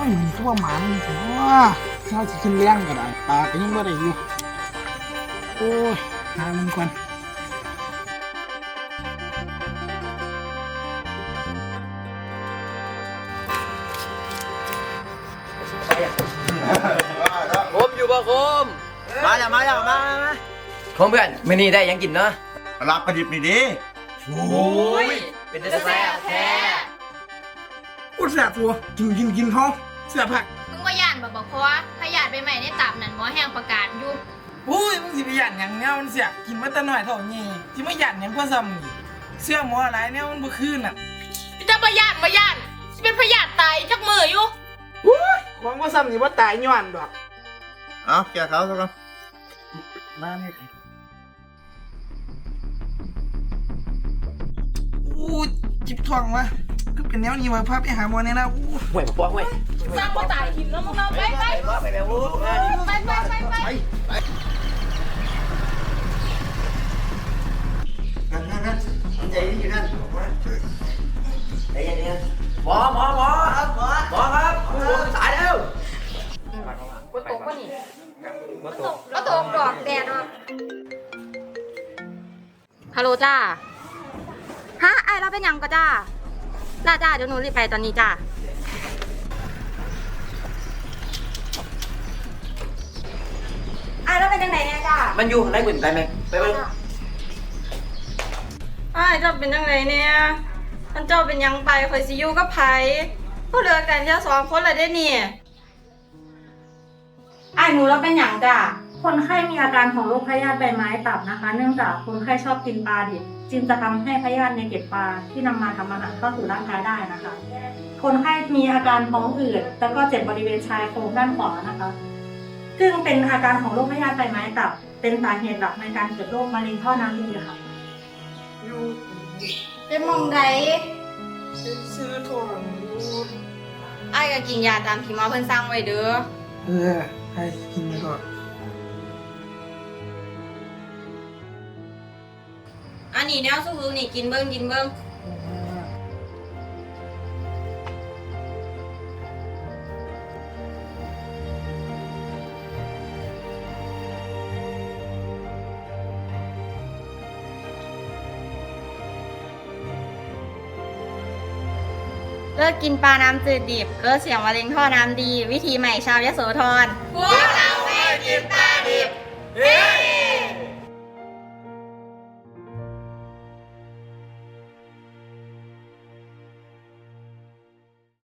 อ้ยมันก็ว่าหมามันถึงว่าเช้าสิขึ้นเลี้ยงก็ได้ปลาก็ยังไม่ได้อยู่ โอ้ยหามันก่อนคมอยู่บ่คมมาแล้วมาแล้วมามามาคมเพื่อนมื้อนี้ได้หยังกินเนาะรับประดิบนี่ดิโอ้ยเป็นแซ่บแท้อุตส่าห์ตัวกินกินกินท้อง เสื้อผักมึงว่าย่านบ่บอกเพราะว่าถ้าย่านไปใหม่ในตับนั่นหมอแห้งประกาศอยู่อุ้ยมึงสิไปหยันหยังเนี่ยมันเสียกินมาแต่น้อยเท่านี้ที่ไม่หยันหยังเพื่อซ้ำนี่เสื้อหมออะไรเนี่ยมันบ่คืนน่ะจะบ่ย่านบ่ย่านสิเป็นพยาธิตายจักมืออยู่หวังว่าซ้ำนี่ว่าตายย้อนดอกเอาแกะเขาซะก่อนมาเนี่ยอู้จิบทองวะก็ เป็นแนวนี้วะพาไปหาหมอเนี่ยนะอู้ห่วยบ่ปอกห่วยสร้างบ่ตายหินแล้วมึงเอาไปไปไปแบบโอ้ยไปไปไปไปนั่นนั่นนั่นมันใจดีอยู่นั่นใจเย็นๆหมอหมอหมอครับหมอหมอครับสายแล้วบ่ตกบ่นี่บ่ตกบ่ตกดอกแดดออกฮัลโหลจ้าฮะไอ้เราเป็นหยังก็จ้า จ้าจ้าเดี๋ยวหนูรีบไปตอนนี้จ้าไอ้เราเป็นยังไงเนี่ยจ้ามันอยู่ข้างในกุ่นไปไหมไปเบิ่งอ้ายเจ้าเป็นยังไงเนี่ยท่านเจ้าเป็นหยังไปคอยสิอยู่กับไผก็เหลือกันแค่สองคนละเด้นี่อ้ายหนูเราเป็นหยังจ้ะ คนไข้มีอาการของโรคพยาธิใบไม้ตับนะคะ เนื่องจากคนไข้ชอบกินปลาดิบจึงจะทำให้พยาธิในเกล็ดปลาที่นำมาทำอาหารเข้าสู่ร่างกายได้นะคะ คนไข้มีอาการท้องอืดแล้วก็เจ็บบริเวณชายโครงด้านขวานะคะ ซึ่งเป็นอาการของโรคพยาธิใบไม้ตับ เป็นสาเหตุหลักในการเกิดโรคมะเร็งท่อน้ำดีค่ะเป็นมองใดซื้อทองอยู่อ้ายก็กินยาตามที่หมอเพิ่นสั่งไว้เด้อเออให้กินก่อนอัน นี้แนวสู้ๆนี่กินเบิ่งกินเบิ่งเลิกกินปลาน้ำจืดดิบเลิกเสียงมะเร็งท่อน้ำดี วิธีใหม่ชาวยโสธร พวกเราไม่กินปลาดิบ เฮ้